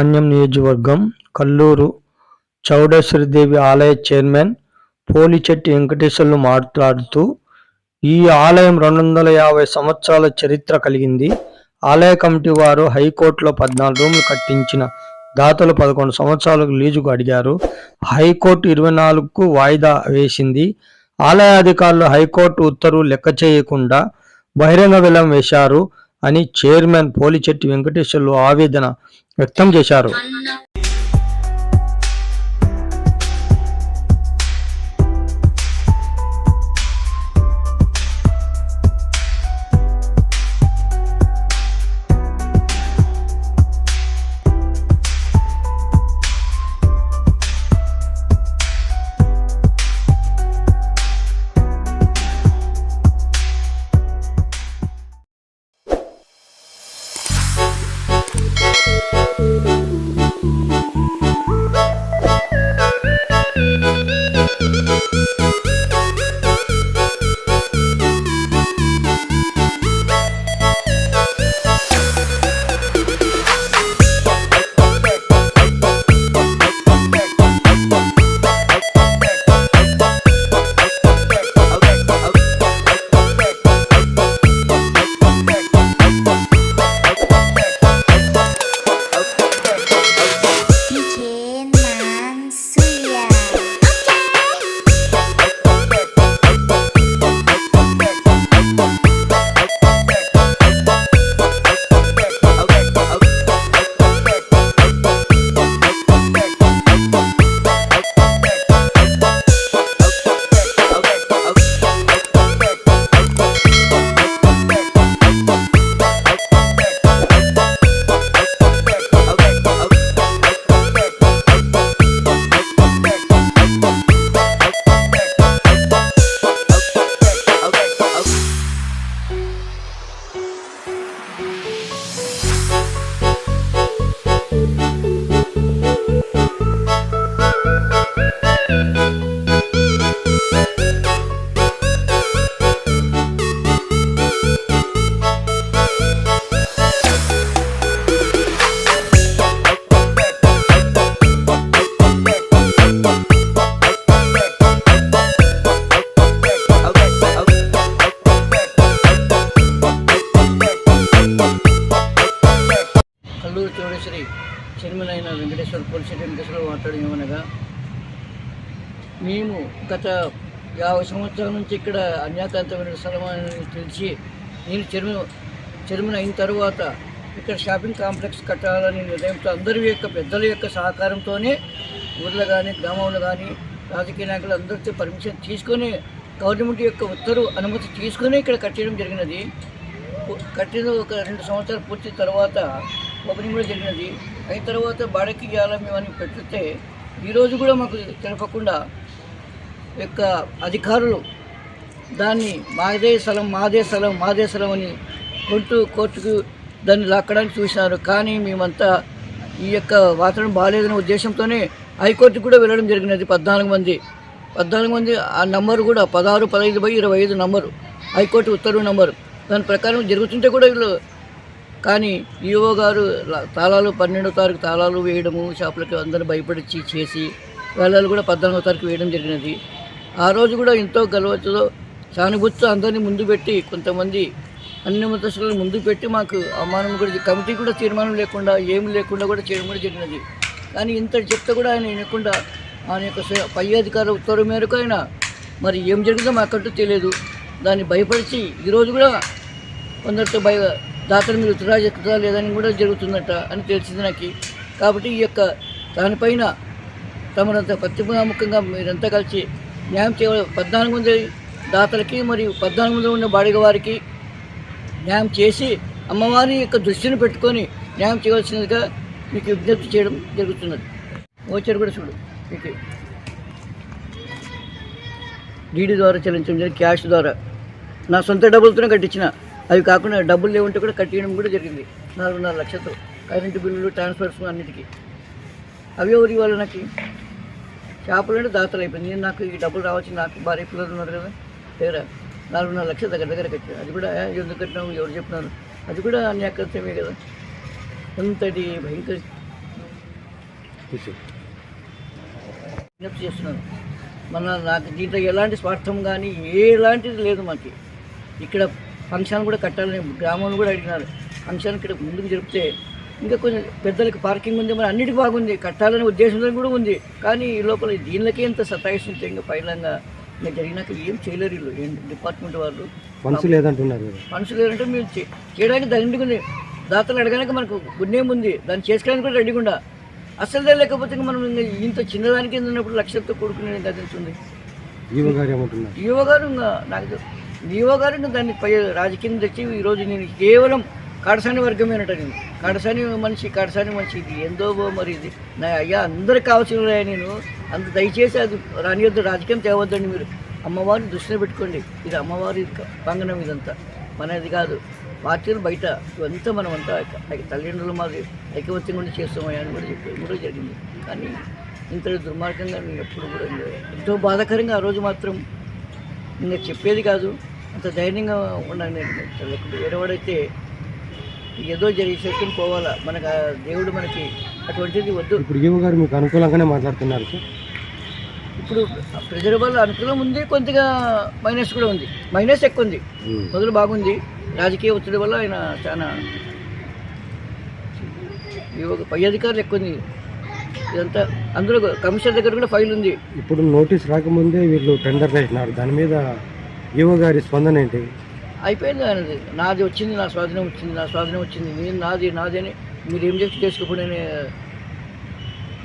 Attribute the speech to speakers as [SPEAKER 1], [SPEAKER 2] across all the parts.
[SPEAKER 1] పాణ్యం నియోజకవర్గం కల్లూరు చౌడేశ్వరిదేవి ఆలయ చైర్మన్ పోలిచెట్టి వెంకటేశ్వర్లు మాట్లాడుతూ ఈ ఆలయం రెండు వందల యాభై సంవత్సరాల చరిత్ర కలిగింది. ఆలయ కమిటీ వారు హైకోర్టులో పద్నాలుగు రూములు కట్టించిన దాతలు పదకొండు సంవత్సరాలకు లీజుకు అడిగారు. హైకోర్టు ఇరవై నాలుగుకు వాయిదా వేసింది. ఆలయ అధికారులు హైకోర్టు ఉత్తర్వులు లెక్క చేయకుండా బహిరంగ విలం వేశారు. అని చైర్మన్ పోలిచెట్టి వెంకటేశ్వర్లు ఆవేదన వ్యక్తం చేశారు.
[SPEAKER 2] Thank you.
[SPEAKER 3] Kallur Chowdeshwari chairman Venkateswara Polisetty Venkateswara మాట్లాడమనగా మేము గత యాభై సంవత్సరాల నుంచి ఇక్కడ అన్యాకాంతమైన స్థలం అని తెలిసి నేను చైర్మన్ చైర్మన్ అయిన తర్వాత ఇక్కడ షాపింగ్ కాంప్లెక్స్ కట్టాలని నిర్ణయంతో అందరి యొక్క పెద్దల యొక్క సహకారంతోనే ఊర్లో కానీ గ్రామంలో కానీ రాజకీయ నాయకులు అందరితో పర్మిషన్ తీసుకొని గవర్నమెంట్ యొక్క ఉత్తర్వు అనుమతి తీసుకొని ఇక్కడ కట్టడం జరిగినది. కట్టిన ఒక రెండు సంవత్సరాలు పూర్తి తర్వాత ఓపెనింగ్ కూడా జరిగినది అయిన తర్వాత బాడకి ఇవ్వాలా మేము అని పెట్టితే ఈరోజు కూడా మాకు తెలపకుండా యొక్క అధికారులు దాన్ని మాదే స్థలం మాదే స్థలం మాదే స్థలం అని కొంటూ కోర్టుకు దాన్ని లాక్కడానికి చూసినారు కానీ మేమంతా ఈ యొక్క వాతావరణం బాగాలేదనే ఉద్దేశంతోనే హైకోర్టుకు కూడా వెళ్ళడం జరిగినది పద్నాలుగు మంది. పద్నాలుగు మంది ఆ నంబరు కూడా పదహారు పదహైదు బై ఇరవై ఐదు నంబరు. High court ఉత్తర్వు number. దాని ప్రకారం జరుగుతుంటే కూడా వీళ్ళు కానీ ఈఓ గారు తాళాలు పన్నెండో తారీఖు తాళాలు వేయడము షాపులకి అందరూ భయపడిచ్చి చేసి వేళలు కూడా పద్నాలుగో తారీఖు వేయడం జరిగినది. ఆ రోజు కూడా ఎంతో గలవచ్చుతో సానుభూతితో అందరినీ ముందు పెట్టి కొంతమంది అన్ని మతస్థులను ముందు పెట్టి మాకు అవమానం కూడా కమిటీ కూడా తీర్మానం లేకుండా ఏమి లేకుండా కూడా చేయడం కూడా జరిగినది. కానీ ఇంత చెప్తే కూడా ఆయన వినకుండా ఆయన యొక్క పై అధికారుల ఉత్తర్వు మేరకు ఆయన మరి ఏం జరిగిందో మాకంటూ తెలియదు. దాన్ని భయపరిచి ఈరోజు కూడా కొందరితో భయ దాతలు మీరు ఉత్తరాజ ఎక్కుతా లేదని కూడా జరుగుతుందట అని తెలిసింది నాకు. కాబట్టి ఈ యొక్క దానిపైన తమరంత ప్రతిభాముఖంగా మీరంతా కలిసి న్యాయం చేయ పద్నాలుగు మంది దాతలకి మరియు పద్నాలుగు మంది ఉన్న బాడిగ వారికి న్యాయం చేసి అమ్మవారి యొక్క దృష్టిని పెట్టుకొని న్యాయం చేయవలసినదిగా మీకు విజ్ఞప్తి చేయడం జరుగుతున్నది. వచ్చారు కూడా చూడు మీకు. డీడీ ద్వారా చెల్లించడం జరిగింది క్యాష్ ద్వారా. నా సొంత డబ్బులతోనే కట్టించిన. అవి కాకుండా డబ్బులు లేవుంటే కూడా కట్టించడం కూడా జరిగింది. నాలుగున్నర లక్షలతో కరెంటు బిల్లులు ట్రాన్స్ఫర్స్ అన్నిటికీ. అవి ఎవరి ఇవ్వాలి నాకు? చేపలు అంటే దాతలు అయిపోయింది. నేను నాకు ఈ డబ్బులు రావచ్చు నాకు భార్య పిల్లలు ఉన్నారు కదా దగ్గర. నాలుగున్నర లక్షల దగ్గర దగ్గర కట్టారు. అది కూడా ఎందుకు కట్టినావు? ఎవరు చెప్పినారు? అది కూడా అన్యాకృత్యమే కదా. ఎంతటి భయంకర విజ్ఞప్తి చేస్తున్నాను. మన నాకు దీంట్లో ఎలాంటి స్వార్థం కానీ ఎలాంటిది లేదు మాకు. ఇక్కడ ఫంక్షన్ కూడా కట్టాలని గ్రామంలో కూడా అడిగినారు. ఫంక్షన్ ఇక్కడ ముందుకు జరిపితే ఇంకా కొంచెం పెద్దలకి పార్కింగ్ ఉంది మరి అన్నిటికీ బాగుంది. కట్టాలనే ఉద్దేశంతో కూడా ఉంది. కానీ ఈ లోపల దీనికే ఇంత సతాయిస్తుంటే ఇంకా పైలంగా ఇంకా జరిగినాక ఏం చేయలేరు వీళ్ళు. డిపార్ట్మెంట్ వాళ్ళు?
[SPEAKER 4] మనసు లేదంటున్నారు
[SPEAKER 3] మనుషులు లేదంటే మేము చేయడానికి దండిగా ఉంది? దాతలు అడగడానికి మనకు గుణ్యం ఉంది. దాన్ని చేసుకోవడానికి కూడా రెడీగా ఉండా అసలు లేకపోతే ఇంకా మనం ఇంకా ఇంత చిన్నదానికి ఉన్నప్పుడు లక్ష్యంతో కూడుకునే గదించుంది
[SPEAKER 4] ఈవో గారు ఏమంటున్నారు?
[SPEAKER 3] ఈవో గారు ఇంకా నాకు తె- గారు దాన్ని పై రాజకీయం తెచ్చి ఈరోజు నేను కేవలం కడసాని వర్గమేనట నేను. కాడసాని మనిషి కడసాని మనిషి ఇది. ఏందో బో మరి ఇది. నా అయ్యా అందరికి కావాల్సిన నేను. అంత దయచేసి అది రానియొద్దు రాజకీయం తేవద్దండి మీరు. అమ్మవారిని దృష్టిలో పెట్టుకోండి. ఇది అమ్మవారి పంగనం ఇదంతా. మనది కాదు. పార్టీలు బయట ఇవంతా మనం అంతా తల్లిదండ్రులు మాది ఐకమత్యం కూడా చేస్తామయ్యా అని కూడా చెప్పి కూడా జరిగింది. కానీ ఇంత దుర్మార్గంగా నేను ఎప్పుడు కూడా ఎంతో బాధాకరంగా ఆ రోజు మాత్రం ఇంకా చెప్పేది కాదు. అంత ధైర్యంగా ఉన్నాను నేను వేరేవాడైతే ఏదో జరిగేసరికి పోవాలా. మనకు ఆ దేవుడు మనకి అటువంటిది వద్దు.
[SPEAKER 4] ఇప్పుడు ఈవో గారు మీకు అనుకూలంగానే మాట్లాడుతున్నారు
[SPEAKER 3] ఇప్పుడు ప్రజల వల్ల అనుకూలం ఉంది కొద్దిగా మైనస్ కూడా ఉంది. మైనస్ ఎక్కువ ఉంది. మొదలు బాగుంది. రాజకీయ ఒత్తిడి వల్ల ఆయన చాలా పై అధికారులు ఎక్కువ ఉంది. ఇదంతా అందులో కమిషనర్ దగ్గర కూడా ఫైల్ ఉంది.
[SPEAKER 4] ఇప్పుడు నోటీస్ రాకముందే వీళ్ళు టెండర్ వేసినారు దాని మీద ఈవో గారి స్పందన ఏంటి?
[SPEAKER 3] అయిపోయింది ఆయనది నాది వచ్చింది నా స్వాధీనం వచ్చింది నా స్వాధీనం వచ్చింది. నేను నాది నాది అని మీరు ఏం చేసి చేసుకోకుండా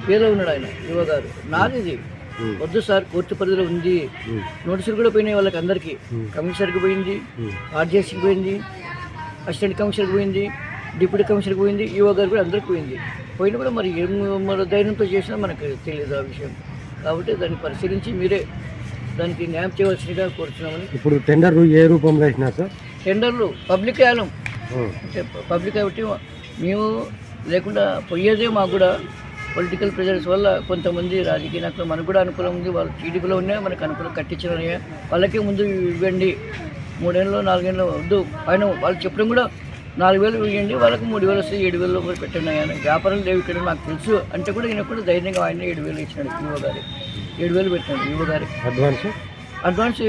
[SPEAKER 3] వేరే ఉన్నాడు ఆయన యువ గారు. నాది ఇది. వద్దు సార్ కోర్టు పరిధిలో ఉంది. నోటీసులు కూడా పోయినాయి వాళ్ళకి అందరికీ. కమిషనర్కి పోయింది. ఆర్జేసీకి పోయింది అసిస్టెంట్ కమిషనర్కి పోయింది డిప్యూటీ కమిషనర్కి పోయింది ఈవో గారు కూడా అందరికి పోయింది. పోయినా కూడా మరి ఏం మన ధైర్యంతో చేసినా మనకు తెలియదు ఆ విషయం. కాబట్టి దాన్ని పరిశీలించి మీరే దానికి న్యాయం చేయవలసిందిగా కోరుతున్నామని.
[SPEAKER 4] ఇప్పుడు టెండర్ ఏ రూపంలో వేసినారు సార్?
[SPEAKER 3] టెండర్లు పబ్లిక్ వేయాలం. పబ్లిక్ కాబట్టి మేము లేకుండా పోయేదే మాకు కూడా పొలిటికల్ ప్రెజర్స్ వల్ల కొంతమంది రాజకీయ నాయకులు మనకు కూడా అనుకూలం ఉంది. వాళ్ళు టీడీపీలో ఉన్నాయి మనకు అనుకూలం కట్టించినారయ్యా వాళ్ళకే ముందు ఇవ్వండి. మూడేళ్ళు నాలుగేళ్ళు వద్దు. ఆయన వాళ్ళు చెప్పడం కూడా నాలుగు వేలు ఇవ్వండి. వాళ్ళకి మూడు వేలు వస్తాయి ఏడు వేలు పెట్టండి వ్యాపారం లేవు ఇక్కడ నాకు తెలుసు. అంటే కూడా ఈయన కూడా ధైర్యంగా ఆయన ఏడు వేలు ఇచ్చినాడు గారి. ఏడు వేలు పెట్టినాడు యువ గారి
[SPEAKER 4] అడ్వాన్స్?
[SPEAKER 3] అడ్వాన్స్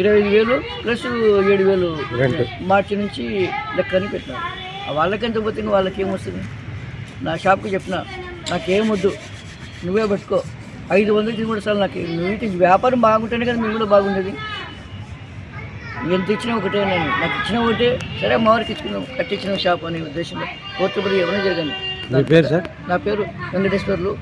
[SPEAKER 3] ఇరవై ఐదు వేలు ప్లస్ ఏడు వేలు మార్చి నుంచి లెక్కని పెట్టినారు ఆ వాళ్ళకి ఎంత పోతే వాళ్ళకి ఏమొస్తుంది నా షాప్కి చెప్పిన నాకేం వద్దు నువ్వే పెట్టుకో. ఐదు వందలకి కూడా సార్ నాకు. నువ్వు వ్యాపారం బాగుంటేనే కదా మేము కూడా బాగుండేది. ఎంత ఇచ్చినా ఒకటే నేను. నాకు ఇచ్చిన ఒకటే. సరే మా వారికి ఇచ్చుకున్నాం కట్టించిన షాప్ అనే ఉద్దేశంలో కోర్టుపడి ఎవరైనా జరగండి
[SPEAKER 4] మీ పేరు సార్?
[SPEAKER 3] నా పేరు వెంకటేశ్వర్లు.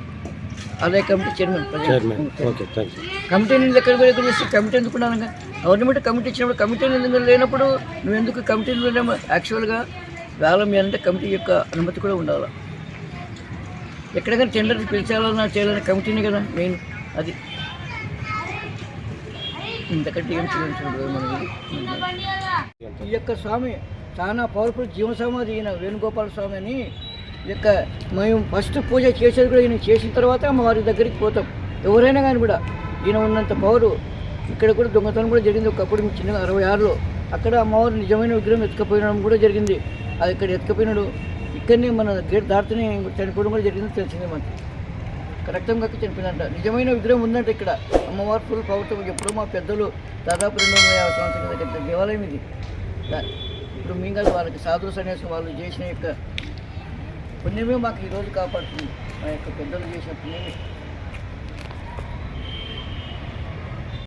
[SPEAKER 3] ఆదాయ committee chairman.
[SPEAKER 4] Chairman. Okay thank you
[SPEAKER 3] కమిటీని ఎక్కడ పోయి ఎక్కడ చేస్తే కమిటీ ఎందుకు ఉండాలి గవర్నమెంట్ కమిటీ ఇచ్చినప్పుడు కమిటీలు ఎందుకు లేనప్పుడు నువ్వు ఎందుకు కమిటీలు లేనేమో యాక్చువల్గా వేలం అంటే కమిటీ యొక్క అనుమతి కూడా ఉండాలి? ఎక్కడికైనా టెండర్ పిలిచాలన్నా చేయాలన్న కమిటీనే కదా మెయిన్ అది. ఇంతకంటే ఏం మనకి? ఈ యొక్క స్వామి చాలా పవర్ఫుల్ జీవ సమాధి ఈయన వేణుగోపాల స్వామి అని యొక్క మేము ఫస్ట్ పూజ చేసేది కూడా ఈయన చేసిన తర్వాత అమ్మవారి దగ్గరికి పోతాం. ఎవరైనా కానీ కూడా ఈయన ఉన్నంత పవరు ఇక్కడ కూడా దొంగతనం కూడా జరిగింది. ఒకప్పుడు చిన్న చిన్నగా అరవై ఆరులో అక్కడ అమ్మవారు నిజమైన విగ్రహం ఎత్తుకపోయడం కూడా జరిగింది. అది ఇక్కడ ఎత్తుకపోయినాడు. ఇక్కడనే మన గేట్ దాటితేనే చనిపోవడం కూడా జరిగింది. తెలిసింది మనకి రక్తం కక్కి చనిపోయిందంట నిజమైన విగ్రహం ఉందంట ఇక్కడ. అమ్మవారు ఫుల్ పవర్తో ఎప్పుడో మా పెద్దలు దాదాపు రెండు వందల యాభై సంవత్సరాల దేవాలయం ఇది. ఇప్పుడు మేము కాదు వాళ్ళకి సాధు సన్యాసం వాళ్ళు చేసిన యొక్క పుణ్యమే మాకు ఈరోజు కాపాడుతుంది. మా యొక్క పెద్దలు చేసిన పుణ్యమే.